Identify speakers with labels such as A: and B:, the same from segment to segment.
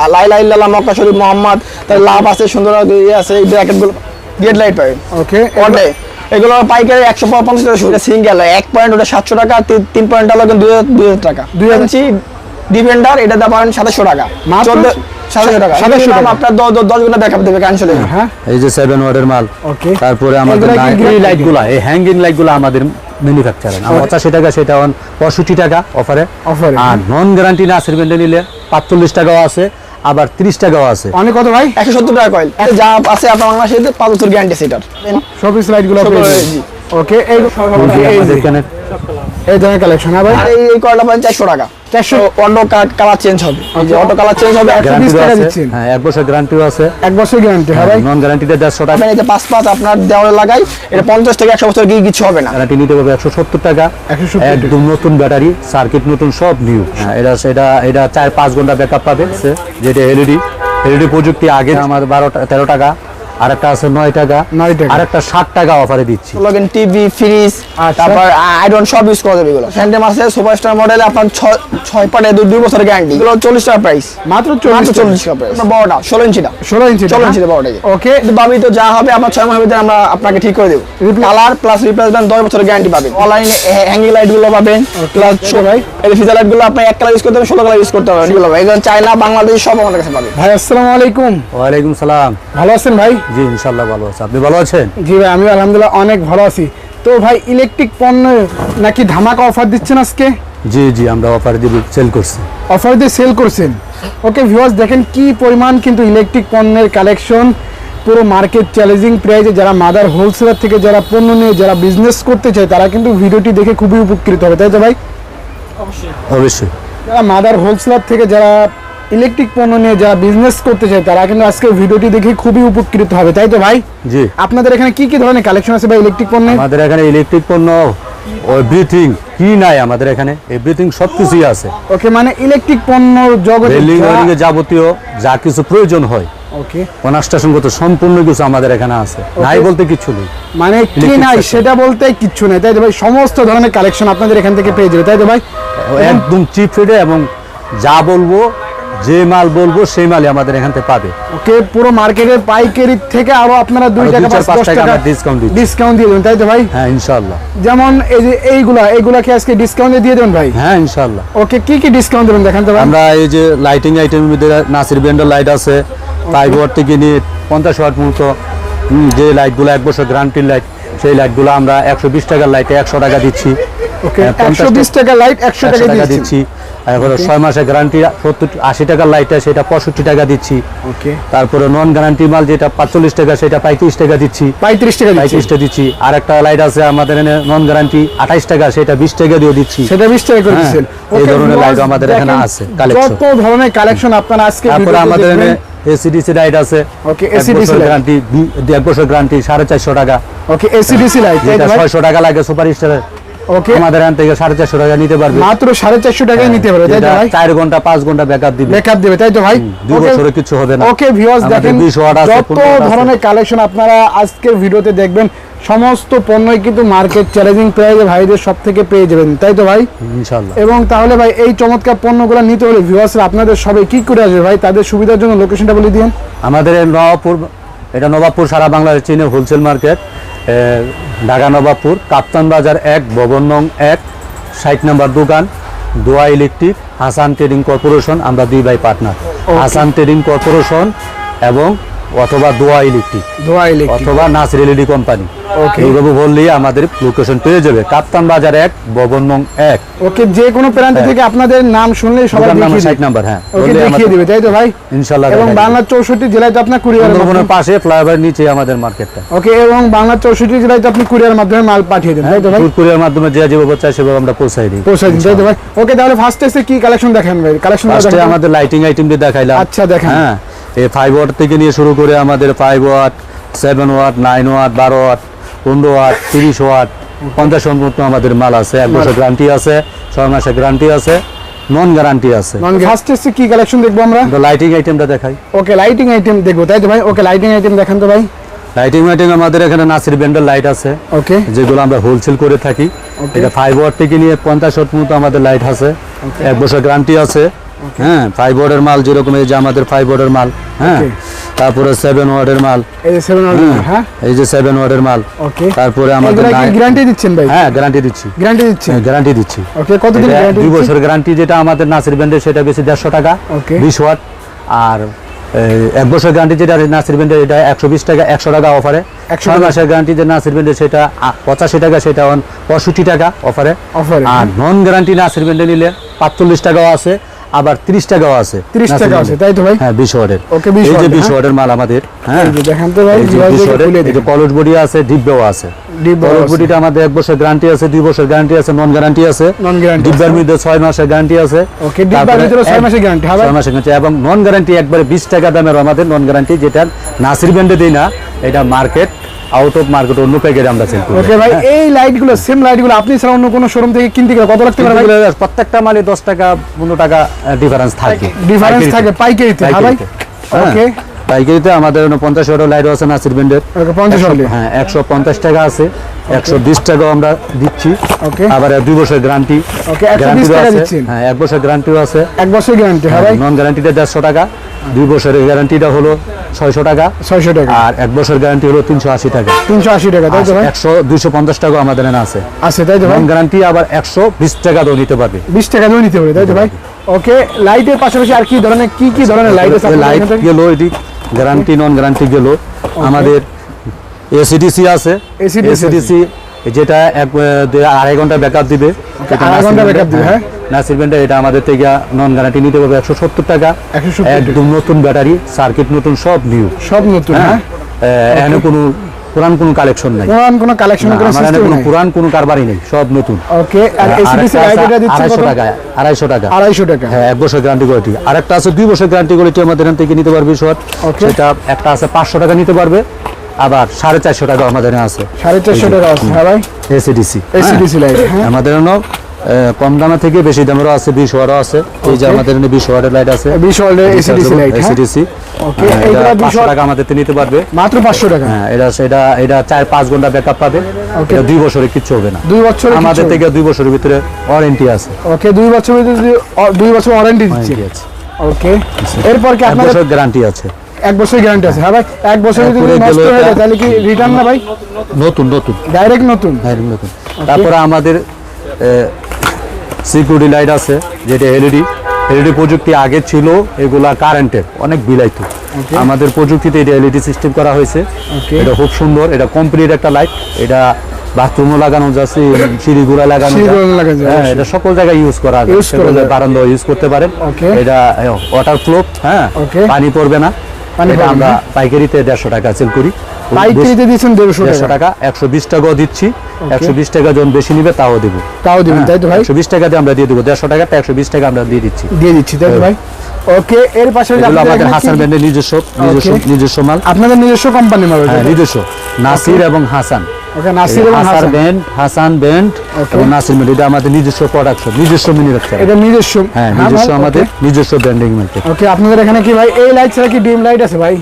A: লাইলা ইল্লাল্লাহ মক্কা শরীফ মোহাম্মদ তার লাভ আছে সুন্দর ইয়ে আছে এই ব্র্যাকেটগুলো গেট লাইট পাবেন।
B: ওকে
A: ওটে এগুলো পাইকারি একশো পঞ্চাশ টাকা শুরু। সিঙ্গেল এক পয়েন্ট ওটা সাতশো টাকা তিন- তিন পয়েন্ট হলো দুই হাজার দুই হাজার টাকা। দুই ইঞ্চি ডিফেন্ডার এটা সাতাশশো টাকা। চোদ্দ সাতাশো টাকা।
B: 2700
A: সাতাশো
B: টাকা।
A: টাকা। আপনার দশ দশ- দশগুলো ব্যাকআপ দেবে ক্যান্সেল
B: হ্যাঁ
C: এই যে সেভেন ওয়ার্ডের মাল। তারপরে আমাদের
B: এগুলা কি
C: এই
B: light?
C: লাইটগুলা এই আমাদের ম্যানুফ্যাকচারার পঁচাশি টাকা সেটা পঁয়ষট্টি টাকা অফারে আর নন গ্যারান্টি না নিলে পাঁচচল্লিশ টাকাও আছে। আবার তিরিশ টাকাও আছে।
B: অনেক কত ভাই?
A: একশো সত্তর টাকা কয়েল যা আছে আপনার বাংলাদেশে পাঁচ বছর গ্যারান্টি সেটার সব স্লাইডগুলো
B: ওকে এই
C: আমাদের এখানে
B: এই ধরনের কালেকশন হ্যাঁ
A: আর এই কয়েলটা পাবেন চারশো টাকা।
B: 400
A: অটো কালার চেঞ্জ হবে। যে অটো কালার চেঞ্জ হবে একশো
C: গ্যারান্টিও
B: টাকা
C: আছে?
B: দিচ্ছেন।
C: হ্যাঁ এক বছর গ্যারান্টিও আছে।
B: এক বছর গ্যারান্টি হ্যাঁ
C: নন গ্যারান্টিতে দেড়শো টাকা।
A: আপনার পাঁচ পাঁচ আপনার দেওয়ালে লাগাই এটা পঞ্চাশ থেকে একশো বছর গিয়ে কিছু হবে না।
C: গ্যারান্টি নিতে পারবে একশো সত্তর টাকা।
B: 170 টাকা।
C: একদম নতুন ব্যাটারি সার্কিট নতুন সব নিউ এটা এটা এটা চার পাঁচ ঘণ্টা ব্যাকআপ পাবে যেটা এলইডি এলইডি প্রযুক্তি আগে আমার বারো তেরো টাকা। আর একটা আছে নয় টাকা।
B: নয় টাকা।
C: আর একটা ষাট টাকা অফারে দিচ্ছি।
A: লগেন টিভি ফ্রিজ
B: আচ্ছা।
A: তারপর আয়রন সব ইউজ করা যাবে এগুলো। স্যান্ডেম আছে সুপারস্টার মডেলে আপনার ছয় ছয় পাটে দুই দুই বছরের গ্যারান্টি এগুলো চল্লিশ টাকা প্রাইস
B: মাত্র চল্লিশ
A: চল্লিশ টাকা প্রাইস বড়টা ষোলো ইঞ্চিটা
B: ষোলো ইঞ্চি
A: ষোলো ইঞ্চিটা বড়টা।
B: ওকে
A: ভাবি তো যা হবে আপনার ছয় মাসের ভিতরে আমরা আপনাকে ঠিক করে দেবো। কালার প্লাস রিপ্লেসমেন্ট দশ বছরের গ্যারান্টি পাবেন। অনলাইনে হ্যাঙ্গিং লাইটগুলো পাবেন। প্লাস ফিজার লাইটগুলো আপনি এক কালার ইউজ করতে হবে ষোলো কালার ইউজ করতে হবে। এগুলো চায়না বাংলাদেশ সব আমাদের কাছে পাবেন।
B: ভাই আসসালামু আলাইকুম।
C: ওয়ালাইকুম সালাম।
B: ভালো আছেন ভাই?
C: জি ইনশাল্লাহ ভালো আছে। আপনি ভালো আছেন?
B: জি ভাই আমি আলহামদুলিল্লাহ অনেক ভালো আছি। তো ভাই ইলেকট্রিক পণ্য নাকি ধামাকা অফার দিচ্ছেন আজকে?
C: জি জি আমরা অফার দিব সেল করছি।
B: অফার দিয়ে সেল করছেন। ওকে ভিউয়ার্স দেখেন কি পরিমাণ কিন্তু ইলেকট্রিক পণ্যের কালেকশন পুরো মার্কেট চ্যালেঞ্জিং প্রাইজে যারা মাদার হোলসেলার থেকে যারা পণ্য নিয়ে যারা বিজনেস করতে চায় তারা কিন্তু ভিডিওটি দেখে খুবই উপকৃত হবে। তাই তো ভাই?
C: অবশ্যই। অবশ্যই।
B: যারা মাদার হোলসেলার থেকে যারা ইলেকট্রিক পণ্য নিয়ে যারা বিজনেস করতে চায় তারা কিন্তু আজকে ভিডিওটি দেখে খুবই উপকৃত হবে তাই তো ভাই?
C: জি।
B: আপনাদের এখানে কি কি ধরনের কালেকশন আছে ভাই ইলেকট্রিক পণ্যের
C: আমাদের এখানে ইলেকট্রিক পণ্য এভরিথিং কি নাই আমাদের এখানে? এভরিথিং সব কিছুই আছে।
B: ওকে মানে ইলেকট্রিক পণ্য জগতে
C: এর যাবতীয় যা কিছু প্রয়োজন হয়
B: ওকে
C: কনস্ট্রাকশনগত সম্পূর্ণ কিছু আমাদের এখানে আছে। নাই বলতে কিছু নেই।
B: মানে কি নাই সেটা বলতে কিচ্ছু নেই তাই তো ভাই? সমস্ত ধরনের কালেকশন আপনাদের এখান থেকে পেয়ে যাবে তাই তো ভাই?
C: একদম চিপ রেটে এবং যা বলব যে মাল বলব সেই মালই আমাদের এখান থেকে পাবে।
B: ওকে পুরো মার্কেটের পাইকারি থেকে আরও আপনারা দুই
C: আরও
B: টাকা
C: দুই চার,
B: পাঁচ
C: পাঁচ
B: দশ
C: টাকা
B: টাকা
C: আমরা discount দিচ্ছি।
B: ডিসকাউন্ট দিয়ে দেবেন তাই তো ভাই?
C: হ্যাঁ ইনশাল্লাহ
B: যেমন এই যে এইগুলা এইগুলা কি আজকে ডিসকাউন্টে দিয়ে দেবেন ভাই?
C: হ্যাঁ ইনশাল্লাহ
B: ওকে কি কি ডিসকাউন্ট দেবেন দেখান তো ভাই?
C: আমরা এই যে লাইটিং আইটেমের মধ্যে নাসির ব্র্যান্ডের লাইট আছে ওয়াট থেকে নিয়ে পঞ্চাশ ওয়াট মতো যে লাইটগুলো এক বছর গ্যারান্টির লাইট সেই লাইটগুলো আমরা একশো বিশ টাকার লাইটে একশো টাকা দিচ্ছি।
B: ওকে
C: হ্যাঁ, পঞ্চাশ
B: একশো বিশ টাকা লাইট একশো
C: একশো
B: টাকা
C: টাকা
B: দিচ্ছি
C: দিচ্ছি। এখন ছয় মাসের গ্যারান্টি সত্তর আশি টাকার লাইটটা সেটা পঁয়ষট্টি টাকা দিচ্ছি।
B: ওকে
C: তারপরে নন গ্যারান্টি মাল যেটা পাঁচচল্লিশ টাকা সেটা পঁয়ত্রিশ টাকা দিচ্ছি।
B: পঁয়ত্রিশ টাকা
C: পঁয়ত্রিশটা দিচ্ছি। আর একটা লাইট আছে আমাদের এখানে নন গ্যারান্টি আঠাইশ টাকা সেটা বিশ টাকা দিয়ে দিচ্ছি।
B: সেটা বিশ টাকা করে
C: হ্যাঁ,
B: দিচ্ছেন।
C: এই ধরনের light আমাদের এখানে আছে।
B: যত ধরনের কালেকশন আপনারা আজকে
C: তারপরে আমাদের এখানে। এসিডিসি লাইট আছে এক বছর গ্যারান্টি এক বছর গ্যারান্টি সাড়ে চারশো টাকা।
B: ওকে এসিডিসি লাইট
C: ছয়শো টাকা লাগে সুপার স্টারের
B: ওকে
C: আমাদের এখান থেকে সাড়ে চারশো টাকা নিতে পারবে।
B: মাত্র সাড়ে চারশো টাকায় নিতে পারবে তাই তো ভাই?
C: চার ঘণ্টা পাঁচ ঘণ্টা ব্যাকআপ দিবে।
B: মেকআপ দেবে তাই তো ভাই?
C: দুই বছরে কিছু হবে না।
B: ওকে ভিউয়ার্স দেখেন
C: 20 ওয়াট আছে,
B: যত
C: 15 ওয়াট আছে।
B: ধরনের কালেকশন আপনারা আজকের ভিডিওতে দেখবেন সমস্ত পণ্যই কিন্তু মার্কেট চ্যালেঞ্জিং প্রাইসে ভাইদের সব থেকে পেয়ে যাবেন তাই তো ভাই?
C: ইনশাল্লাহ
B: এবং তাহলে ভাই এই চমৎকার পণ্যগুলো নিতে হলে ভিউয়ার্সরা আপনাদের সবাই কি করে আসবে ভাই? তাদের সুবিধার জন্য লোকেশনটা বলে দিন
C: আমাদের নবাবপুর এটা নবাবপুর সারা বাংলাদেশ চীনে হোলসেল মার্কেট ঢাকা নবাবপুর কাপ্তান বাজার এক ভবন নং এক সাইট নাম্বার দোকান দোয়া ইলেকট্রিক হাসান ট্রেডিং কর্পোরেশন আমরা দুই ভাই পার্টনার। হাসান ট্রেডিং কর্পোরেশন এবং অথবা দোয়া ইলেকট্রিক।
B: ধোয়া ইলেকট্রিক।
C: অথবা নাসির এলইডি কোম্পানি।
B: Okay.
C: এইভাবে বললেই আমাদের লোকেশন পেয়ে যাবে। কাপ্তান বাজার এক ভবন নং এক।
B: ওকে যে কোনো প্রান্ত থেকে আপনাদের নাম শুনলেই সবাই দেখিয়ে দিবে।
C: নাম্বার হ্যাঁ।
B: ওকে দেখিয়ে দিবে তাই তো ভাই?
C: ইনশাল্লাহ
B: এবং। বাংলার চৌষট্টি জেলায় তো আপনার কুরিয়ার
C: সুন্দরবনের পাশে ফ্লাইওভার নিচে আমাদের মার্কেটটা।
B: ওকে এবং বাংলার চৌষট্টি জেলায় তো আপনি কুরিয়ার মাধ্যমে মাল পাঠিয়ে দেন তাই তো ভাই?
C: কুরিয়ার মাধ্যমে যে যেভাবে চাই সেভাবে আমরা পৌঁছাই দিই।
B: পৌঁছে দিন তাই তো ভাই? ওকে তাহলে ফার্স্ট এসে কি কালেকশন দেখেন ভাই? কালেকশন
C: ফার্স্টে আমাদের লাইটিং আইটেম দিয়ে দেখাইলাম।
B: আচ্ছা, দেখান।
C: হ্যাঁ। এই ফাইভ ওয়াট থেকে নিয়ে শুরু করে আমাদের five watt seven watt nine watt বারো ওয়াট পনেরো ওয়াট তিরিশ ওয়াট পঞ্চাশ মতো আমাদের মাল আছে। এক বছর গ্যারান্টি আছে ছয় মাসের গ্যারান্টি আছে নন গ্যারান্টি আছে।
B: ফার্স্ট এসে কি কালেকশন দেখব আমরা?
C: লাইটিং আইটেমটা দেখাই।
B: ওকে লাইটিং আইটেম দেখব তাই তো ভাই? ওকে লাইটিং আইটেম দেখান তো ভাই।
C: লাইটিং আইটেম আমাদের এখানে নাসির ব্যান্ডের লাইট আছে।
B: ওকে
C: যেগুলো আমরা হোলসেল করে থাকি। এটা ফাইভ ওয়াট থেকে নিয়ে পঞ্চাশ ওয়াট মতো আমাদের লাইট আছে। এক বছর গ্যারান্টি আছে। হ্যাঁ ফাইভ ওয়ার্ডের মাল যেরকম এই যে আমাদের ফাইভ ওয়ার্ডের মাল হ্যাঁ তারপরে সেভেন ওয়ার্ডের মাল
B: এই যে সেভেন
C: হ্যাঁ,
B: হ্যাঁ?
C: এই যে সেভেন ওয়ার্ডের মাল
B: ওকে
C: তারপরে আমাদের
B: গ্যারান্টি দিচ্ছেন ভাই?
C: হ্যাঁ গ্যারান্টি দিচ্ছি।
B: গ্যারান্টি দিচ্ছেন?
C: গ্যারান্টি দিচ্ছি।
B: ওকে কতদিন
C: এটা
B: গ্যারান্টি
C: দুই বছর গ্যারান্টি যেটা আমাদের নাসির ব্যান্ডের সেটা বেশি দেড়শো টাকা
B: Okay.
C: বিশ ওয়াট। আর এক বছর গ্যারান্টি যেটা নাসির ব্যান্ডের এটা একশো বিশ টাকা একশো টাকা অফারে
B: 100
C: ছয় মাসের গ্যারান্টি যে নাসির ব্যান্ডের সেটা পঁচাশি টাকা সেটা পঁয়ষট্টি টাকা অফারে
B: এ,
C: আর নন গ্যারান্টি নাসির ব্যান্ডে নিলে পাঁচচল্লিশ টাকাও আছে আবার তিরিশ টাকাও আছে।
B: 30 টাকা আছে, তাই তো ভাই?
C: হ্যাঁ বিশ ওয়াটের
B: Okay, 20
C: এই যে বিশ
B: হ্যাঁ।
C: ওয়াটের মাল আমাদের হ্যাঁ?
B: এই যে দেখেন তো ভাই
C: এই যে
B: ভিউয়ার্স
C: বিশ
B: দেখে
C: ওয়াটের, এই যে
B: দেখেন
C: বডি আছে ডিব্বেও আছে। বডিটা আমাদের এক বছর গ্যারান্টি আছে দুই বছর গ্যারান্টি আছে নন গ্যারান্টি আছে।
B: Non-guarantee
C: ডিব্বার মধ্যে ছয় মাসের গ্যারান্টি আছে।
B: Okay, ডিব্বার ভিতরে ছয় মাসের
C: এবং নন গ্যারান্টি একবারে বিশ টাকা দামের আমাদের নন গ্যারান্টি যেটা নাসির ব্যান্ডে দিই না এটা মার্কেট আউট অফ মার্কেট অন্য প্যাকেটে আমরা সেল করি।
B: ওকে ভাই এই লাইটগুলো সেম লাইটগুলো আপনি ছাড়া অন্য কোনো শোরুম থেকে কিনতে গেলে কত লাগতে পারে ভাই?
C: প্রত্যেকটা মালে দশ টাকা পনেরো টাকা ডিফারেন্স থাকে।
B: ডিফারেন্স। থাকে পাইকারিতে হ্যাঁ ভাই?
C: পাইকারিতে। হ্যাঁ,
B: ওকে
C: পাইকারিতে আমাদের ওখানে পঞ্চাশ ওয়াটের লাইট আছে নাসির
B: ওকে, 50
C: একশো- হ্যাঁ একশো পঞ্চাশ টাকা আছে একশো বিশ টাকাও আমরা দিচ্ছি।
B: ওকে।
C: আবার দুই বছর গ্যারান্টি
B: ওকে, 120 টাকা দিচ্ছেন।
C: হ্যাঁ এক বছর গ্যারান্টিও আছে।
B: এক বছর গ্যারান্টি হ্যাঁ ভাই?
C: নন গ্যারান্টিটা দেড়শো টাকা। দুই বছরের গ্যারান্টিটা হলো ছয়শো টাকা।
B: ছয়শো টাকা।
C: আর এক বছর গ্যারান্টি হলো তিনশো আশি টাকা।
B: তিনশো আশি টাকা তাই তো ভাই?
C: একশো দুইশো পঞ্চাশ টাকা আমাদের আছে।
B: আছে তাই তো ভাই?
C: গ্যারান্টি আবার একশো বিশ টাকা দিয়েও নিতে পারবে।
B: বিশ টাকা দিয়ে নিতে হবে তাই তো ভাই? ওকে লাইটের পাশাপাশি আর কি ধরনের কি কি ধরনের লাইট আছে
C: লাইট? গেল এটি গ্যারান্টি নন গ্যারান্টি গেল আমাদের এসিডিসি আছে। এসিডিসি যেটা এক আড়াই ঘণ্টা ব্যাকআপ দিবে।
B: আড়াই ঘণ্টা দিবে, হ্যাঁ?
C: নাসির ব্যান্ডের এটা আমাদের থেকে নন গ্যারান্টি নিতে পারবে একশো সত্তর টাকা। একদম নতুন ব্যাটারি সার্কিট নতুন সব নিউ
B: সব নতুন হ্যাঁ?
C: এখানে কোনো পুরান কোনো কালেকশন নাই।
B: পুরান কোনো কালেকশন কোনো সিস্টেম নাই।
C: পুরান কোনো কারবারই নেই সব নতুন।
B: ওকে আর
C: আর
B: এসিডিসি
C: আছে
B: দিচ্ছে
C: আড়াইশো
B: কত?
C: টাকা আড়াইশো টাকা।
B: আড়াইশো টাকা।
C: হ্যাঁ এক বছর গ্যারান্টি কোয়ালিটি আর একটা আছে দুই বছর গ্যারান্টি কোয়ালিটি আমাদের এখান থেকে নিতে পারবে শর্ট. সেটা একটা আছে পাঁচশো টাকা নিতে পারবে। আবার সাড়ে চারশো টাকা আমাদের আছে।
B: সাড়ে চারশো টাকা আছে হ্যাঁ ভাই।
C: এসিডিসি
B: এসিডিসি লাইট হ্যাঁ।
C: আমাদের কম দামে থেকে বেশি দামেরও আছে বিশ ওয়ারও আছে। এই যে আমাদের বিশ ওয়ারের লাইট আছে।
B: বিশ ওয়ার্ল্ডের এসিডিসি লাইট হ্যাঁ।
C: এসিডিসি
B: Okay, এইগুলা 20
C: পাঁচশো টাকা আমাদের নিতে পারবে।
B: মাত্র পাঁচশো টাকা?
C: হ্যাঁ এটা এটা এটা চার পাঁচ ঘণ্টা ব্যাকআপ পাবে. এটা দুই বছরে কিচ্ছু হবে না।
B: দুই বছর
C: আমাদের থেকে দুই বছরের ভিতরে ওয়ারেন্টি আছে।
B: ওকে দুই ভিতরে দুই বছর ওয়ারেন্টি দিচ্ছে। ওকে এরপর কি আপনাদের
C: গ্যারান্টি আছে।
B: এক বছর গ্যারান্টি আছে। হ্যাঁ ভাই এক বছর যদি নষ্ট হয়ে যায় তাহলে কি রিটার্ন না ভাই?
C: নতুন নতুন।
B: ডাইরেক্ট নতুন?
C: হ্যাঁ, নতুন। তারপরে আমাদের সিকিউরিটি লাইট আছে যেটা এলইডি এলইডি প্রযুক্তি আগে ছিল এগুলা কারেন্টের অনেক বিলাইতো। আমাদের প্রযুক্তিতে এটা এলইডি সিস্টেম করা হয়েছে। এটা খুব সুন্দর এটা কমপ্লিট একটা লাইট এটা বাথরুমও লাগানো যাচ্ছে সিঁড়িগুলা লাগানো হ্যাঁ এটা সকল জায়গায় ইউজ করা যায়। বারান্দা ইউজ করতে পারেন. এটা ওয়াটার প্রুফ হ্যাঁ. পানি পড়বে না। আমরা পাইকারিতে দেড়শো টাকা সেল করি।
B: পাইকারিতে দিচ্ছেন দেড়শো
C: দেড়শো
B: টাকা
C: একশো বিশ টাকাও দিচ্ছি। একশো বিশ টাকা যখন বেশি নিবে তাও দেবো।
B: তাও দেবেন তাই তো ভাই?
C: একশো বিশ টাকা দিয়ে আমরা দিয়ে দেবো দেড়শো টাকা একশো বিশ টাকা আমরা দিয়ে দিচ্ছি।
B: দিয়ে দিচ্ছি তাই তো ভাই? ওকে এর পাশে
C: আমাদের হাসান ব্র্যান্ডের নিজস্ব নিজস্ব নিজস্ব মাল।
B: আপনাদের নিজস্ব কোম্পানি মাল
C: হ্যাঁ নিজস্ব নাসির এবং Hasan.
B: Hasan
C: band Hasan band
B: Okay.
C: এবং নাসির ব্যান্ড এটা আমাদের নিজস্ব প্রোডাকশন নিজস্ব ম্যানুফ্যাকচার
B: এটা নিজস্ব
C: হ্যাঁ নিজস্ব আমাদের নিজস্ব ব্র্যান্ডিং মার্কেট
B: ওকে আপনাদের এখানে কি ভাই এই লাইট ছাড়া কি ডিম লাইট আছে ভাই?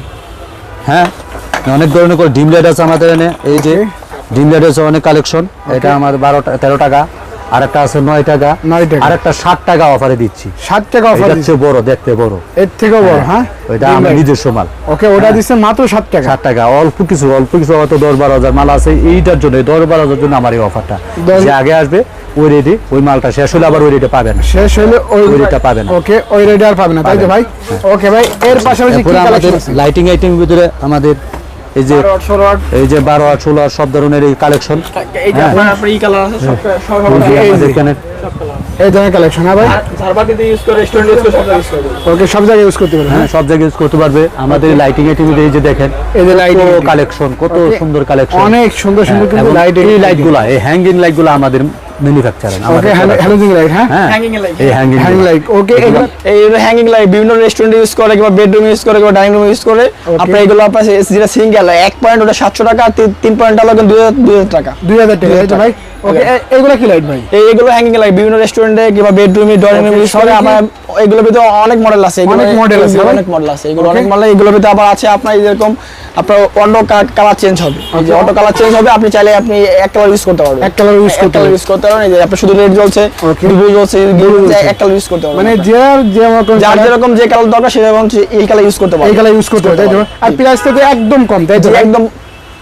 C: হ্যাঁ অনেক ধরনের ডিম লাইট আছে আমাদের এখানে। এই যে ডিম লাইট আছে অনেক কালেকশন এটা আমাদের বারোটা তেরো টাকা। আরেকটা আছে নয় টাকা।
B: নয় টাকা।
C: আরেকটা ষাট টাকা অফারে দিচ্ছি।
B: ষাট টাকা অফার
C: হচ্ছে বড় দেখতে বড়।
B: এর থেকেও বড় হ্যাঁ
C: ওইটা আমার নিজস্ব মাল।
B: ওকে ওটা দিচ্ছে মাত্র ষাট টাকা।
C: ষাট টাকা অল্প কিছু অল্প কিছু হয়তো দশ বারো হাজার মাল আছে। এইটার জন্য দশ বারো হাজার জন্য আমার এই অফারটা যে আগে আসবে ওই রেডি ওই মালটা শেষ হলে আবার ওই রেটে পাবে না
B: শেষ হলে ওই
C: ওই রেটটা পাবে
B: ওকে ওই রেটে আর পাবে না তাই তো ভাই? ওকে ভাই এর পাশাপাশি
C: লাইটিং আইটেম ভিতরে আমাদের এই যে এই যে বারো আট ষোলো সব ধরনের এই কালেকশন
A: এই যে আপনার আপনার ই কালার আছে সব সব
B: এই ধরনের কালেকশন হ্যাঁ ওকে সব জায়গায় ইউজ করতে পারবেন
C: হ্যাঁ সব জায়গায় ইউজ করতে পারবে। আমাদের লাইটিং আইটেম এই যে দেখেন
B: এই যে
C: কত কালেকশন কত সুন্দর কালেকশন
B: অনেক সুন্দর সুন্দর লাইট
C: এই লাইটগুলা এই হ্যাঙ্গিং লাইটগুলা আমাদের ম্যানুফ্যাকচারার
B: ওকে হ্যালোজিং লাইট হ্যাঁ
A: হ্যাঙ্গিং লাইট
C: এই হ্যাঙ্গিং
B: লাইট ওকে
A: এই হ্যাঙ্গিং লাইট বিভিন্ন রেস্টুরেন্ট ইউজ করে কিংবা বেডরুম ইউজ করে কিংবা ডাইনিং রুম ইউজ করে আপনার এগুলো আপনার যেটা সিঙ্গেল এক পয়েন্ট ওটা সাতশো টাকা তিন- পয়েন্ট আলো কিন্তু দুই হাজার দুই হাজার টাকা।
B: দুই হাজার টাকা ভাই? ওকে এগুলো কি লাইট ভাই?
A: এই হ্যাঙ্গিং লাইট বিভিন্ন রেস্টুরেন্টে কিংবা বেডরুমে ড্রয়িং রুমে ইউজ করে আমার এগুলোর ভিতরে অনেক মডেল আছে।
B: অনেক model আছে,
A: অনেক মডেল আছে। এগুলো অনেক মডেল এগুলোর ভিতরে আবার আছে আপনার যেরকম আপনার অটো কালার চেঞ্জ হবে। যে অটো কালার চেঞ্জ হবে আপনি চাইলে আপনি এক কালার ইউজ করতে পারবেন।
B: এক colour use করতে পারবেন।
A: ইউজ করতে পারবেন। এই যে আপনি শুধু রেড জ্বলছে ব্লু জ্বলছে green জ্বলছে,
B: জ্বলছে।
A: এক কালার ইউজ করতে পারবেন।
B: মানে। যেরকম
A: যার যেরকম যে কালার দরকার সেরকম এই কালার ইউজ করতে
B: এই
A: পারবেন
B: কালার ইউজ করতে তো? আর। প্রাইস তো একদম কম তাই
A: একদম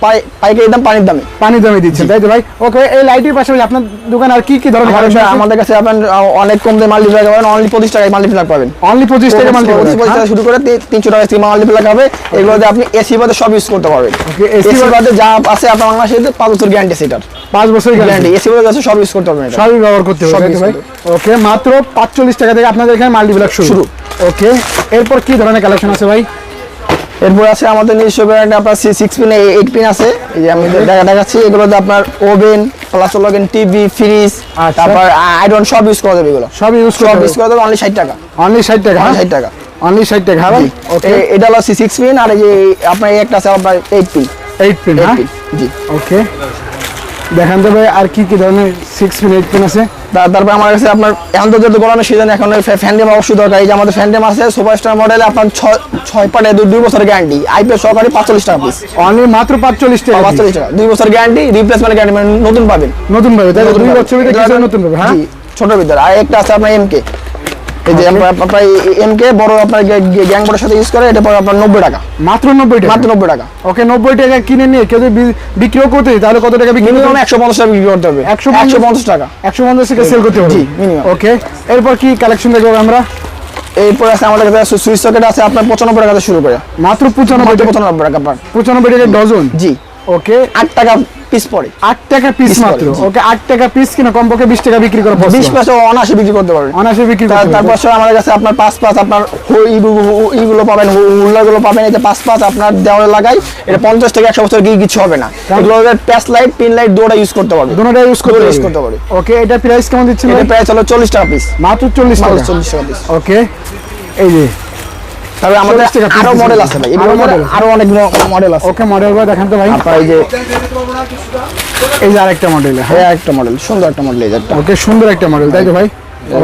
A: পাইকারি দাম পানির দামে।
B: পানি দামে দিচ্ছেন তাই তো ভাই? ওকে এই লাইটের পাশাপাশি আপনার দোকান আর কি কি ধরনের আছে?
A: আমাদের কাছে আপনার অনেক কম দামে মাল্টিপ্লাক পাবেন অনলি পঁচিশ টাকায় মাল্টিপ্লাক পাবেন
B: অনলি পঁচিশ টাকা মাল্টি
A: পঁচিশ পঁচিশ টাকা শুরু করে তিনশো টাকা থেকে মাল্টিপ্লাক হবে। এগুলোতে আপনি এসি বাদে সব ইউজ করতে পারবেন। এসি
B: বাদে-
A: যা আছে আপনার বাংলাদেশে পাঁচ বছর গ্যারান্টি এটার
B: পাঁচ বছর
A: গ্যারান্টি এসি বাদে আছে সব ইউজ করতে পারবেন
B: সবই ব্যবহার করতে
A: use
B: ভাই? ওকে মাত্র পাঁচচল্লিশ টাকা থেকে আপনাদের এখানে মাল্টিপ্লাক শুরু।
A: শুরু।
B: ওকে এরপর কি ধরনের কালেকশন আছে ভাই?
A: এরপর আছে আমাদের নিজস্ব ব্র্যান্ড আপনার C six pin eight pin আছে। এই যে আমি দেখা দেখাচ্ছি এগুলোতে আপনার ওভেন প্লাস লগেন টিভি ফ্রিজ। তারপর আয়রন সব ইউজ করা যাবে এগুলো।
B: সব ইউজ
A: সব ইউজ করা যাবে অনলি ষাট টাকা।
B: অনলি ষাট টাকা
A: অনলি ষাট টাকা।
B: অনলি ষাট টাকা হ্যাঁ? ওকে
A: এটা হলো সিক্স পিন আর এই যে আপনার এই একটা আছে আপনার এইট পিন
B: এইট পিন হ্যাঁ?
A: জি।
B: ওকে দেখান ভাই আর কি কি ধরনের সিক্স পিন এইট পিন আছে?
A: তার- তারপর আমার কাছে আপনার এখন তো যেহেতু গরমের সিজন এখন ফ্যান্ডেম অবশ্যই দরকার এই যে আমাদের ফ্যান্ডেম আছে সুপারস্টার মডেলে আপনার ছয় ছয় পাটে দুই বছর গ্যারান্টি আইপিএস সহকারী পাঁচচল্লিশ টাকা পিস
B: অনলি মাত্র পাঁচচল্লিশ টাকা।
A: পাঁচচল্লিশ টাকা। দুই বছর গ্যারান্টি রিপ্লেসমেন্ট গ্যারান্টি মানে নতুন পাবেন।
B: নতুন পাবে তাই দুই
A: পাবেন।
B: বছর নতুন পাবে হ্যাঁ?
A: ছোট ভিতরে আর একটা আছে আপনার এমকে এই যে আপনার আপনার এমকে বড় আপনার গ্যাং বোর্ডের সাথে ইউজ করে এটা পড়ে আপনার নব্বই টাকা।
B: মাত্র নব্বই টাকা?
A: মাত্র নব্বই টাকা।
B: ওকে নব্বই টাকা কিনে নিয়ে কেউ যদি বিক্রিও করতে তাহলে কত টাকা বিক্রি করতে
A: একশো পঞ্চাশ টাকা বিক্রি করতে হবে।
B: একশো
A: একশো পঞ্চাশ টাকা।
B: একশো পঞ্চাশ থেকে সেল করতে
A: minimum।
B: ওকে এরপর কি কালেকশন দেখব আমরা?
A: এরপর আছে আমাদের কাছে সুইচ সকেট আছে আপনার পঁচানব্বই টাকা থেকে শুরু করে।
B: মাত্র পঁচানব্বই
A: পঁচানব্বই টাকা
B: পঁচানব্বই টাকা ডজন
A: জি।
B: ওকে
A: আট টাকা পিস পড়ে
B: আট টাকা পিস মাত্র। ওকে আট টাকা পিস কিনা কমপক্ষে বিশ টাকা বিক্রি করা
A: বিশ
B: possible।
A: পাঁচশো অনায়াসে বিক্রি করতে পারবেন।
B: অনায়াসে বিক্রি করতে
A: তারপর
B: পারবে।
A: আমাদের কাছে আপনার পাঁচ পাঁচ আপনার ইগুলো পাবেন হুল্লাগুলো পাবেন এই যে পাঁচ পাঁচ আপনার দেওয়ালে লাগাই এটা পঞ্চাশ থেকে একশো বছর গিয়ে কিছু হবে না। এগুলো প্যাস লাইট পিন লাইট দুটো ইউজ করতে পারবে
B: দুটোটা ইউজ করতে পারবে
A: করতে পারবে।
B: ওকে এটা প্রাইস কেমন দিচ্ছেন
A: এটা? প্রায় চলো চল্লিশ টাকা পিস
B: মাত্র চল্লিশ টাকা।
A: চল্লিশ টাকা পিস
B: ওকে এই যে
A: তবে আমাদের
B: 40 টাকা আরও
A: মডেল আছে ভাই
B: এই
A: এগুলো
B: মডেল
A: আরও অনেক মডেল আছে।
B: ওকে মডেলগুলো দেখেন তো ভাই।
A: আপনার এই যে
B: এই যে আরেকটা মডেল
A: হ্যাঁ। একটা মডেল সুন্দর একটা মডেল এই যে একটা।
B: ওকে সুন্দর একটা মডেল তাই তো ভাই?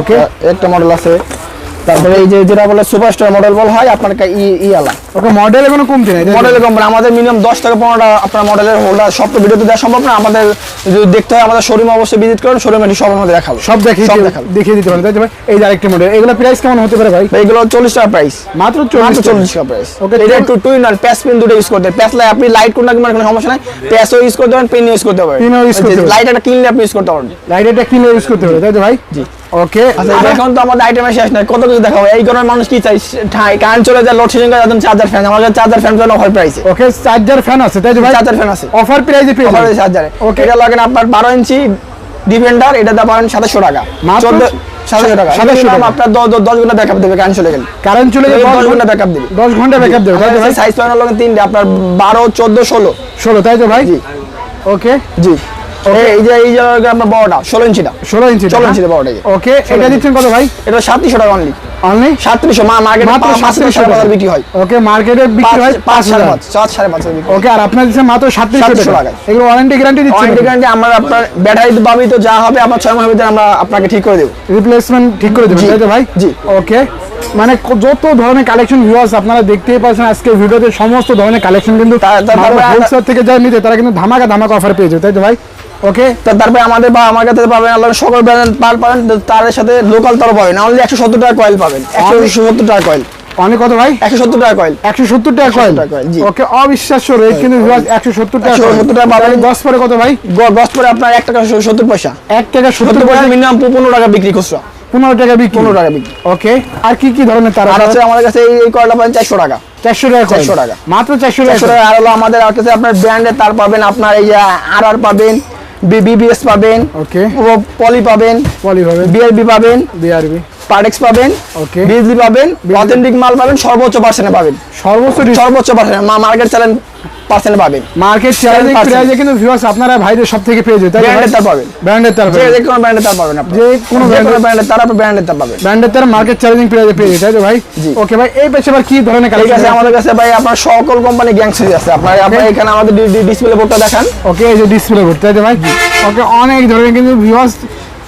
B: ওকে।
A: একটা মডেল আছে। তারপরে এই যে যেটা বলে সুপারস্টার মডেল বল হয় আপনার ই ই আলা
B: ওকে মডেল কোনো কমতি নাই?
A: মডেলের কোম্পানি আমাদের মিনিমাম দশ থেকে পনেরোটা আপনার মডেলের হোল্ডার সব তো ভিডিওতে দেওয়া সম্ভব না। আমাদের যদি দেখতে হয় আমাদের শোরুম অবশ্যই ভিজিট করেন শোরুমে সব আমাদের দেখাবো।
B: সব দেখিয়ে
A: সব দেখাবো।
B: দেখিয়ে দিতে পারেন তাই এই যে আরেকটা মডেল এগুলো প্রাইস কেমন হতে পারে ভাই?
A: এইগুলো চল্লিশ টাকা প্রাইস
B: মাত্র চল্লিশ
A: চল্লিশ টাকা প্রাইস
B: Okay,
A: এটা একটু টু ইন প্যাস পিন দুটো ইউজ করতে প্যাস লাই আপনি লাইট কোনটা কিনবেন কোনো সমস্যা নাই। প্যাসও ইউজ করতে পারেন পেন ইউজ করতে পারেন।
B: Pin ও use করতে পারেন।
A: লাইট একটা কিনলে আপনি ইউজ করতে পারবেন।
B: লাইট এটা কিনে ইউজ করতে পারে তাই তো ভাই?
A: জি।
B: ওকে
A: আচ্ছা এখন তো আমাদের আইটেমে শেষ নাই। কত কিছু দেখাবো? এই গরমের মানুষ কি চাই? ঠাই কারেন্ট চলে যায় লোডশেডিং করে যাদের চার্জার ফ্যান আমাদের চার্জার ফ্যান পেন অফার প্রাইসে
B: ওকে চার্জার ফ্যান আছে তাই তো ভাই?
A: চার্জার ফ্যান আছে।
B: অফার প্রাইসে পেয়ে
A: অফার। চার্জারে
B: Okay.
A: এটা লাগেন আপনার বারো ইঞ্চি ডিফেন্ডার এটা দাম পাবেন সাতাশশো টাকা। চোদ্দ সাতাশশো টাকা।
B: 2700
A: সাতাশশো
B: টাকা।
A: আপনার দশ ঘণ্টা ব্যাকআপ দেবে কারেন্ট চলে গেলে।
B: কারেন্ট চলে গেলে
A: দশ
B: ঘণ্টা
A: ব্যাকআপ দেবে।
B: দশ ঘণ্টা ব্যাকআপ দেবে
A: সাইজ পাবেন লগেন তিনটে আপনার বারো চোদ্দ ষোলো।
B: ষোলো তাই তো ভাই। ওকে
A: জি। এই- এই যে এই যে আপনার বড়টা ষোলো ইঞ্চিটা।
B: ষোলো ইঞ্চি
A: ষোলো ইঞ্চিতে বড়টা
B: ওকে এটা দিচ্ছেন কত ভাই?
A: এটা সাতত্রিশশো টাকা অনলি
B: অনলি
A: সাতত্রিশশো মা মার্কেট
B: মাত্র
A: মাত্র সাতত্রিশশো
B: সাতত্রিশশো
A: টাকা বিক্রি হয়।
B: ওকে মার্কেটে বিক্রি হয়
A: পাঁচ
B: পাঁচ
A: সাড়ে পাঁচ সাত সাড়ে পাঁচ
B: ওকে আর আপনার দিচ্ছেন মাত্র সাতত্রিশশো
A: 3700
B: টাকা। এগুলো ওয়ারেন্টি গ্যারান্টি দিচ্ছেন
A: ওয়ারেন্টি গ্যারান্টি আমরা আপনার ব্যাটারি তো যা হবে আপনার ছয় ভিতরে আমরা আপনাকে ঠিক করে দেবো।
B: রিপ্লেসমেন্ট ঠিক করে দেবেন তাই তো ভাই?
A: জি।
B: ওকে মানে যত ধরনের কালেকশন ভিউয়ার্স আপনারা দেখতেই পাচ্ছেন আজকে ভিডিওতে সমস্ত ধরনের কালেকশন কিন্তু
A: আমরা-
B: থেকে যারা নিতে তারা কিন্তু ধামাকা ধামাকা অফার পেয়ে যাবে তাই তো ভাই? ওকে?
A: তো তারপরে আমাদের বা আমার কাছে পাবেন আল্লাহ সকল ব্র্যান্ড পাল পাবেন তার সাথে লোকাল তারও পাবেন। অনলি একশো সত্তর টাকা কয়েল পাবেন। একশো সত্তর টাকা কয়েল
B: অনেক কত ভাই?
A: একশো সত্তর টাকা কয়েল
B: একশো সত্তর টাকা কয়েল ওকে অবিশ্বাস্য রেট কিন্তু একশো সত্তর টাকা
A: 170 টাকা পাবেন।
B: দশ পরে কত ভাই?
A: গছ পরে আপনার এক টাকা সত্তর পয়সা।
B: এক টাকা সত্তর
A: সত্তর পয়সা মিনিমাম পনেরো টাকা বিক্রি খুচরা
B: পনেরো টাকা বিক্রি।
A: পনেরো টাকা বিক্রি।
B: ওকে আর কি কি ধরনের তার
A: আর আছে? আমাদের কাছে এই কয়েলটা পাবেন চারশো টাকা।
B: চারশো টাকা।
A: 400 টাকা।
B: মাত্র চারশো
A: চারশো
B: টাকা।
A: আর হলো আমাদের আর কাছে আপনার ব্র্যান্ডের তার পাবেন আপনার এই যে আর আর পাবেন বিবিএস পাবেন
B: ওকে
A: পলি পাবেন
B: পলি পাবেন।
A: বিআরবি পাবেন
B: বিআরবি
A: পার্টেক্স পাবেন
B: ওকে
A: বিজলি পাবেন অথেন্টিক মাল পাবেন সর্বোচ্চ পার্সেন্টে পাবেন।
B: সর্বোচ্চ
A: সর্বোচ্চ পার্সেন্ট মার্কেট চ্যালেঞ্জ পার্সেন্ট পাবেন।
B: মার্কেট
A: 10%
B: প্রাইসে কিন্তু ভিউয়ার্স আপনারা ভাইদের সব থেকে পেয়ে যেতে
A: ব্র্যান্ডের তার পাবেন।
B: ব্র্যান্ডের তার
A: যে যে কোনো ব্র্যান্ডের তার পাবেন আপনি
B: যে কোনো
A: ব্র্যান্ডের তার আপনি ব্র্যান্ডের তার পাবেন।
B: ব্র্যান্ডের তার মার্কেট চ্যালেঞ্জিং প্রাইসে পেয়ে যেতে তাই তো ভাই? ওকে ভাই এই পেছে আবার কি ধরনের কালেকশন
A: আছে? আমাদের কাছে ভাই আপনার সকল কোম্পানি গ্যাংসিজ আছে। আপনার আপনার এখানে আমাদের ডিসপ্লে বোর্ডটা দেখান।
B: ওকে এই যে ডিসপ্লে করতে তাই ভাই? ওকে অনেক ধরনের কিন্তু ভিউয়ার্স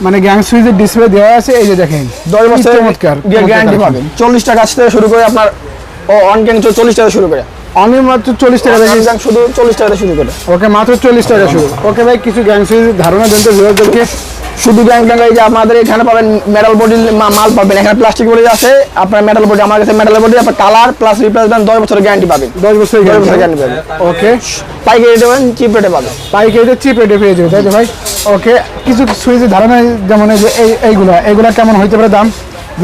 B: মানে গ্যাং সুইচের ডিসপ্লে দেওয়া আছে এই যে দেখেন।
A: দশ
B: কি
A: বছরের
B: চমৎকার
A: গ্যারান্টি পাবেন। চল্লিশ টাকা থেকে শুরু করে আপনার ও অন ক্যান চল্লিশ টাকা শুরু করে।
B: অনলি মাত্র চল্লিশ টাকা দেখেন
A: শুধু চল্লিশ টাকা শুরু করে।
B: ওকে মাত্র চল্লিশ টাকা শুরু। ওকে ভাই কিছু গ্যাং ধারণা দেন তো ভিউয়ারদেরকে
A: শুধু গ্যাং এই যে আমাদের এখানে পাবেন মেটাল বডি মাল পাবেন। এখানে প্লাস্টিক বডি আছে আপনার মেটাল বডি আমার কাছে মেটাল বডি আপনার কালার প্লাস রিপ্লেসমেন্ট দশ বছরের গ্যারান্টি পাবেন।
B: দশ বছর
A: দশ বছরের
B: গ্যারান্টি
A: পাবেন।
B: ওকে।
A: পাইকারি দেবেন চিপ রেটে পাবেন।
B: পাইকারিতে চিপ রেটে পেয়ে যাবে তাই তো ভাই? ওকে কিছু সুইচের ধারণা যেমন এই যে এই এইগুলা কেমন হইতে পারে দাম?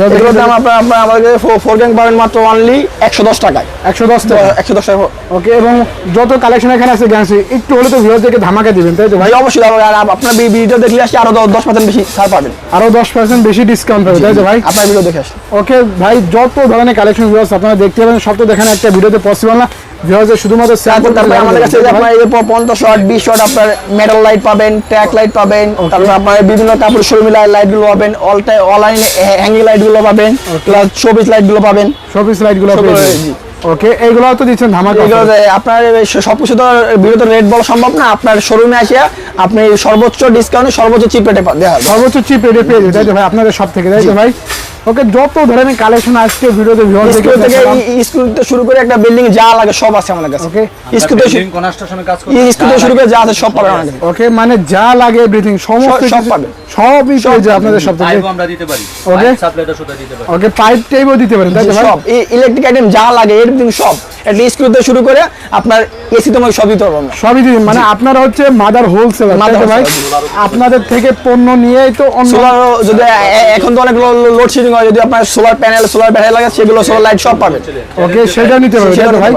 A: এগুলোর দাম আপনার আপনার আমাদের ফোর গ্যাং পাবেন মাত্র অনলি একশো দশ টাকায়।
B: একশো দশ টাকা।
A: একশো দশ টাকা।
B: ওকে এবং যত কালেকশন এখানে আছে গ্যাং একটু হলে তো ভিউয়ারদেরকে ধামাকা দিবেন তাই তো ভাই?
A: অবশ্যই আর আপনার ভিডিও দেখলে আসছে আরও দশ পার্সেন্ট বেশি ছাড় পাবেন।
B: আরও দশ পার্সেন্ট বেশি ডিসকাউন্ট পাবেন তাই তো ভাই?
A: আপনার ভিডিও দেখে আসি
B: ওকে ভাই যত ধরনের কালেকশন ভিউয়ার্স আপনারা দেখতে পাবেন সব তো দেখানো একটা ভিডিওতে পসিবল না। ভিউয়ার্সের শুধুমাত্র স্যাম্পল
A: তারপর আমাদের কাছে আপনারা এই যে প- পঞ্চাশ ওয়াট বিশ ওয়াট আপনার মেটাল লাইট পাবেন ট্র্যাক লাইট পাবেন তারপর আপনার বিভিন্ন কাপড় শর্মিলা লাইটগুলো পাবেন অল অনলাইন হ্যাঙ্গিং লাইটগুলো পাবেন প্লাস শোপিস লাইটগুলো পাবেন।
B: শোপিস লাইটগুলো
A: সব-
B: পেয়ে
A: জি।
B: ওকে এইগুলো তো দিচ্ছেন ধামাকা
A: এগুলো আপনার সবকিছু তো বিরত রেট বলা সম্ভব না আপনার শোরুমে আসিয়া আপনি সর্বোচ্চ ডিসকাউন্টে সর্বোচ্চ চিপ রেটে দেওয়া হবে
B: সর্বোচ্চ চিপ রেটে পেয়ে যাবে তাই তো ভাই? আপনাদের সব থেকে তাই তো ভাই? ওকে যত ধরনের কালেকশন আজকে ভিডিওতে
A: স্কুল থেকে স্কুল থেকে শুরু করে একটা বিল্ডিং যা লাগে সব আছে আমাদের কাছে।
B: ওকে।
A: স্কুল থেকে শুরু- স্কুল থেকে শুরু করে যা আছে সব পাবেন আমাদের।
B: ওকে মানে যা লাগে এভরিথিং সমস্ত
A: সব- সব পাবেন।
B: সবই পেয়ে যাবে আপনাদের সব থেকে
C: আমরা দিতে পারি।
B: ওকে।
C: সাপ্লাইটা সুতা দিতে পারি।
B: ওকে পাইপ টাইপও দিতে পারেন তাই তো ভাই?
A: সব। ইলেকট্রিক আইটেম যা লাগে এভরিথিং সব। একটা শুরু করে আপনার এসি তোমাকে সবই দিতে পারব
B: সবই দিন মানে আপনারা হচ্ছে মাদার হোলসেলার তাই ভাই? আপনাদের থেকে পণ্য নিয়েই তো
A: সোলার যদি এখন তো অনেক লোডশেডিং হয় যদি আপনার সোলার প্যানেল সোলার প্যানেল লাগে সেগুলো সোলার লাইট সব পাবেন।
B: ওকে সেটা নিতে পারবে
A: সেটা
B: ভাই?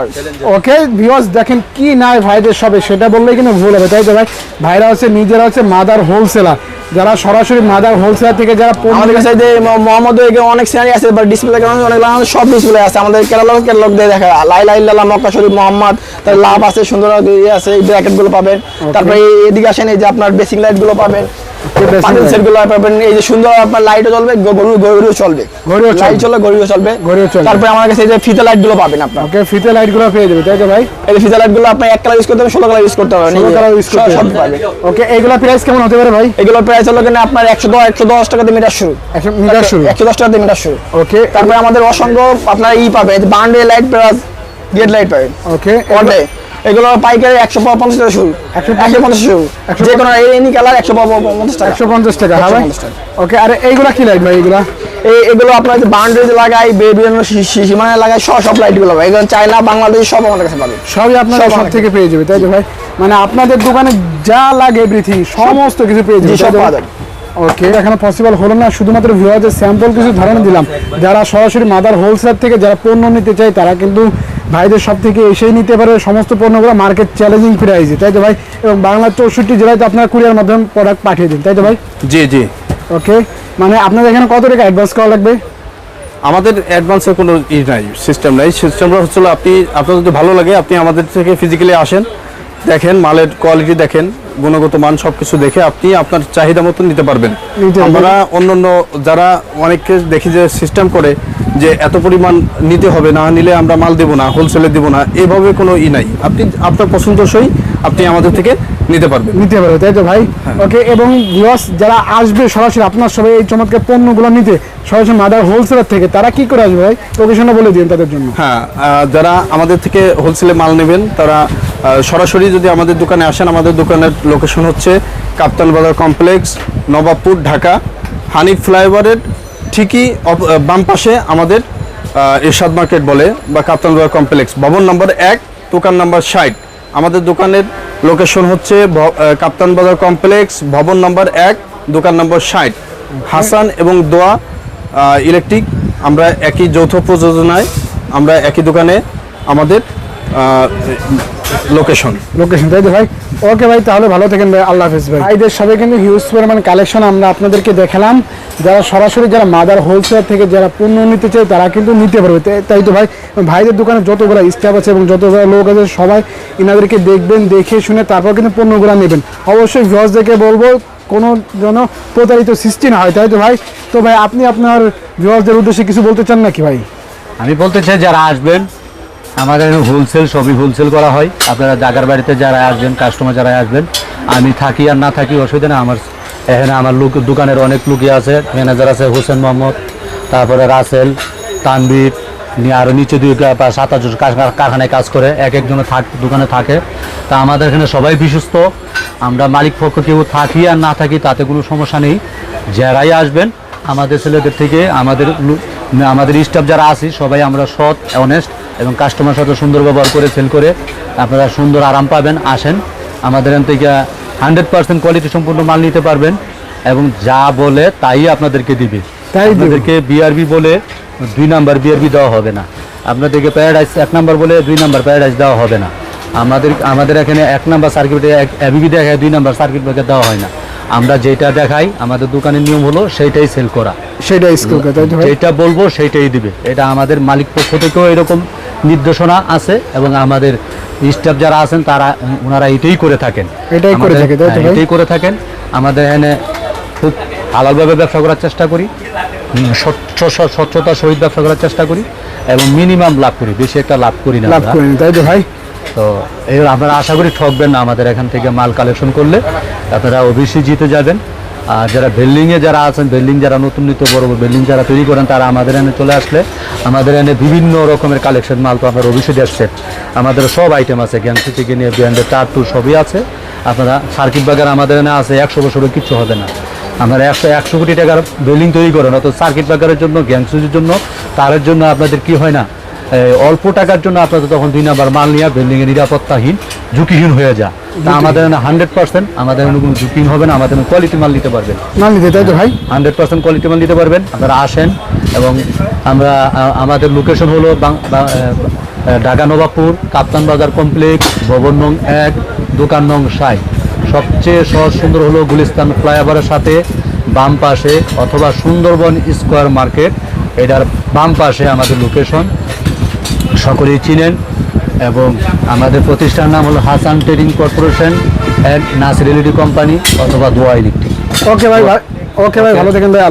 B: ওকে ভিউয়ার্স দেখেন কি নাই ভাইদের সবে সেটা বললেই কিন্তু ভুল হবে তাই তো ভাই? ভাইরা হচ্ছে নিজেরা হচ্ছে মাদার হোলসেলার যারা সরাসরি মাদার হোলসেলার থেকে যারা
A: আমাদের কাছে যে মোহাম্মদ এগে অনেক সিনারি আছে বা ডিসপ্লে অনেক লাগানো, সব ডিসপ্লে আছে। আমাদের ক্যাটালগ ক্যাটালগ দিয়ে দেখা। লাই লাই লালা মক্কা শরীফ মোহাম্মদ তার লাভ আছে সুন্দর ইয়ে আছে এই ব্র্যাকেটগুলো পাবেন। তারপরে এদিকে আসেন এই যে আপনার বেসিক লাইটগুলো পাবেন।
B: Basic
A: পানির
B: light।
A: সেটগুলো পাবেন এই যে সুন্দর আপনার লাইটও চলবে গরু গরুও চলবে।
B: গরুও
A: লাইট চলবে গরুও চলবে।
B: গরুও চলবে।
A: তারপরে আমার কাছে এই যে ফিতা লাইট পাবেন আপনার।
B: ওকে ফিতে লাইট পেয়ে যাবে তাই তো ভাই?
A: এই যে ফিতা লাইট আপনি এক কালার ইউজ করতে হবে ষোলো কালার ইউজ করতে হবে।
B: 16 colour use করতে হবে। ওকে এইগুলা প্রাইস কেমন হতে পারে ভাই?
A: এগুলোর প্রাইস হলো কিনা আপনার একশো দশ একশো দশ টাকাতে মিটার শুরু।
B: মিটার শুরু।
A: একশো দশ টাকাতে মিটার শুরু।
B: ওকে।
A: তারপরে আমাদের অসংখ্য আপনার ই পাবেন boundary light plus gate light পাবেন।
B: ওকে
A: ওয়ানডে এগুলো পাইকারি একশো পঞ্চাশ টাকা শুরু। একশো পঞ্চাশ শুরু। যে কোনো এনি কালার একশো পঞ্চাশ টাকা।
B: একশো পঞ্চাশ টাকা ভাই
A: 150 টাকা।
B: ওকে আর এইগুলা কি লাইট ভাই এইগুলা?
A: এই এগুলো আপনার যে বাউন্ডারি লাগাই বিভিন্ন সীমানায় লাগাই সব সব লাইটগুলো পাবে এগুলো চায়না বাংলাদেশ সব আমাদের কাছে পাবে।
B: সবই আপনারা
A: সব
B: থেকে পেয়ে যাবে তাই তো ভাই? মানে আপনাদের দোকানে যা লাগে এভরিথিং সমস্ত কিছু পেয়ে যাবে
A: সব পাওয়া যাবে।
B: ওকে এখানে পসিবল হলো না। শুধুমাত্র ভিউয়ারদের স্যাম্পল কিছু ধারণা দিলাম। যারা সরাসরি মাদার হোলসেলার থেকে যারা পণ্য নিতে চায় তারা কিন্তু ভাইদের সব থেকে এসেই নিতে পারে সমস্ত পণ্যগুলো মার্কেট চ্যালেঞ্জিং প্রাইসে তাই তো ভাই? এবং বাংলার চৌষট্টি জেলায় তো আপনারা কুরিয়ার মাধ্যমে প্রোডাক্ট পাঠিয়ে দিন। তাই তো ভাই?
D: জি জি।
B: ওকে মানে আপনাদের এখানে কত টাকা অ্যাডভান্স করা লাগবে?
D: আমাদের অ্যাডভান্সের কোনো ই নাই সিস্টেম নাই। সিস্টেমটা হচ্ছে আপনি আপনার যদি ভালো লাগে আপনি আমাদের থেকে ফিজিক্যালি আসেন। দেখেন মালের কোয়ালিটি দেখেন গুণগত মান সবকিছু দেখে আপনি আপনার চাহিদা মতো নিতে পারবেন।
B: আমরা অন্য
D: অন্য অন্যান্য যারা অনেককে দেখি যে সিস্টেম করে যে এত পরিমাণ নিতে হবে না নিলে আমরা মাল দেবো না হোলসেলে দেবো না এভাবে কোনো ই নাই। আপনি আপনার পছন্দসই আপনি আমাদের থেকে নিতে পারবেন
B: নিতে পারবে তাই তো ভাই?
A: হ্যাঁ।
B: ওকে এবং ভিউয়ার্স যারা আসবে সরাসরি আপনার সবাই এই চমৎকার পণ্যগুলো নিতে সরাসরি মাদার হোলসেলার থেকে তারা কি করে আসবে ভাই? লোকেশনটা বলে দিন তাদের জন্য।
D: হ্যাঁ যারা আমাদের থেকে হোলসেলে মাল নেবেন তারা সরাসরি যদি আমাদের দোকানে আসেন আমাদের দোকানের লোকেশন হচ্ছে কাপ্তান বাজার কমপ্লেক্স নবাবপুর ঢাকা। হানিফ ফ্লাইওভারের ঠিকই বাম পাশে আমাদের এরশাদ মার্কেট বলে বা কাপ্তান বাজার কমপ্লেক্স ভবন নম্বর এক দোকান নাম্বার ষাট। আমাদের দোকানের লোকেশন হচ্ছে কাপ্তান বাজার কমপ্লেক্স, ভবন নম্বর এক, দোকান নম্বর ষাট। হাসান এবং দোয়া ইলেকট্রিক, আমরা একই যৌথ প্রযোজনায়, আমরা একই দোকানে আমাদের লোকেশন
B: লোকেশন তাই তো ভাই? ওকে ভাই তাহলে ভালো থাকেন ভাই আল্লাহ হাফিজ ভাই। ভাইদের সবাই কিন্তু হিউজ পরিমাণ কালেকশন আমরা আপনাদেরকে দেখালাম। যারা সরাসরি যারা মাদার হোলসেলার থেকে যারা পণ্য নিতে চায় তারা কিন্তু নিতে পারবে। তাই- তাই তো ভাই? ভাইদের দোকানে যতগুলো স্টাফ আছে এবং যতগুলো লোক আছে সবাই এনাদেরকে দেখবেন দেখে শুনে তারপর কিন্তু পণ্যগুলো নেবেন। অবশ্যই ভিউয়ার্সদেরকে বলব কোনো যেন প্রতারিত সৃষ্টি না হয় তাই তো ভাই? তো ভাই আপনি আপনার ভিউয়ার্সদের উদ্দেশ্যে কিছু বলতে চান নাকি ভাই?
C: আমি বলতে চাই যারা আসবেন আমাদের এখানে হোলসেল সবই হোলসেল করা হয়। আপনারা জাগার বাড়িতে যারা আসবেন কাস্টমার যারা আসবেন, আমি থাকি আর না থাকি অসুবিধা না আমার এখানে আমার লোক, দোকানের অনেক লোকই আছে। ম্যানেজার আছে হোসেন মোহাম্মদ, তারপরে রাসেল তানবির নিয়ে আরও নিচে দুই সাত আটজন কারখানায় কাজ করে, এক একজনে থাক দোকানে থাকে। তা আমাদের এখানে সবাই বিশ্বস্ত। আমরা মালিক পক্ষ কেউ থাকি আর না থাকি, তাতে কোনো সমস্যা নেই। যারাই আসবেন, আমাদের ছেলেদের থেকে আমাদের আমাদের স্টাফ যারা আছি, সবাই আমরা সৎ অনেস্ট এবং কাস্টমার সাথে সুন্দর ব্যবহার করে সেল করে আপনারা সুন্দর আরাম পাবেন আসেন। আমাদের এখান থেকে হান্ড্রেড পার্সেন্ট কোয়ালিটি সম্পূর্ণ মাল নিতে পারবেন এবং যা বলে তাই আপনাদেরকে দিবে।
B: তাই।
C: আপনাদেরকে বিআরবি বলে দুই নাম্বার বিআরবি দেওয়া হবে না। আপনাদেরকে প্যারাডাইস এক নাম্বার বলে দুই নাম্বার প্যারাডাইস দেওয়া হবে না। আমাদের আমাদের এখানে এক নাম্বার সার্কিট এবিবি দেখায় দুই নাম্বার সার্কিট ব্রেকার দেওয়া হয় না। আমরা যেটা দেখাই আমাদের দোকানের নিয়ম হলো সেইটাই সেল করা।
B: সেটা স্কুল তাই তো ভাই?
C: যেটা বলব সেইটাই দিবে। এটা আমাদের মালিক পক্ষ থেকেও এরকম নির্দেশনা আছে এবং আমাদের স্টাফ যারা আছেন তারা ওনারা এটাই করে থাকেন।
B: এটাই করে
C: আমাদের-
B: থাকে, তাই তো
C: হ্যাঁ? এটাই করে থাকেন। আমাদের এখানে খুব হালালভাবে ব্যবসা করার চেষ্টা করি। স্বচ্ছ স- স্বচ্ছতার সহিত ব্যবসা করার চেষ্টা করি এবং মিনিমাম লাভ করি বেশি একটা লাভ করি না
B: লাভ। করেন তাই তো ভাই?
C: তো এই আপনারা আশা করি ঠকবেন না আমাদের এখান থেকে মাল কালেকশন করলে। আপনারা অবশ্যই জিতে যাবেন। আর যারা বিল্ডিংয়ে যারা আছেন বিল্ডিং যারা নতুন নিত্য বড় বড় বিল্ডিং যারা তৈরি করেন, তারা আমাদের এনে চলে আসলে। আমাদের এনে বিভিন্ন রকমের কালেকশন মাল তো আপনার অবশ্যই দেখছেন আমাদের সব আইটেম আছে গ্যাংসি থেকে নিয়ে ব্র্যান্ডের চার টু সবই আছে। আপনারা সার্কিট বাগার আমাদের এনে আছে, একশো বছরের কিচ্ছু হবে না। আমরা একশো একশো কোটি টাকার বিল্ডিং তৈরি করেন অত সার্কিট বাগারের জন্য গ্যাংসুজির জন্য, তারের জন্য আপনাদের কি হয় না অল্প টাকার জন্য আপনাদের তখন দুই নাম্বার মাল নিয়ে বিল্ডিং এ নিরাপত্তাহীন ঝুঁকিহীন হয়ে যায় তা আমাদের হান্ড্রেড পার্সেন্ট আমাদের কোনো ঝুঁকিহীন হবে না আমাদের কোয়ালিটি মাল নিতে পারবেন।
B: মাল নিতে তাই তো ভাই?
C: হান্ড্রেড পার্সেন্ট কোয়ালিটি মাল নিতে পারবেন আপনারা আসেন এবং আমরা আমাদের লোকেশন হলো ঢাকা নবাবপুর কাপ্তান বাজার কমপ্লেক্স ভবন নং এক দোকান নং সাই সবচেয়ে সহজ সুন্দর হলো গুলিস্তান ফ্লাইওভারের সাথে বাম পাশে অথবা সুন্দরবন স্কোয়ার মার্কেট এটার বাম পাশে আমাদের লোকেশন সকলেই চিনেন এবং আমাদের প্রতিষ্ঠানের নাম হলো Hasan trading corporation and Nasir company অথবা দোয়া ইলেকট্রিক।
B: ওকে ভাই ভাই ওকে ভাই ভালো থাকেন ভাই।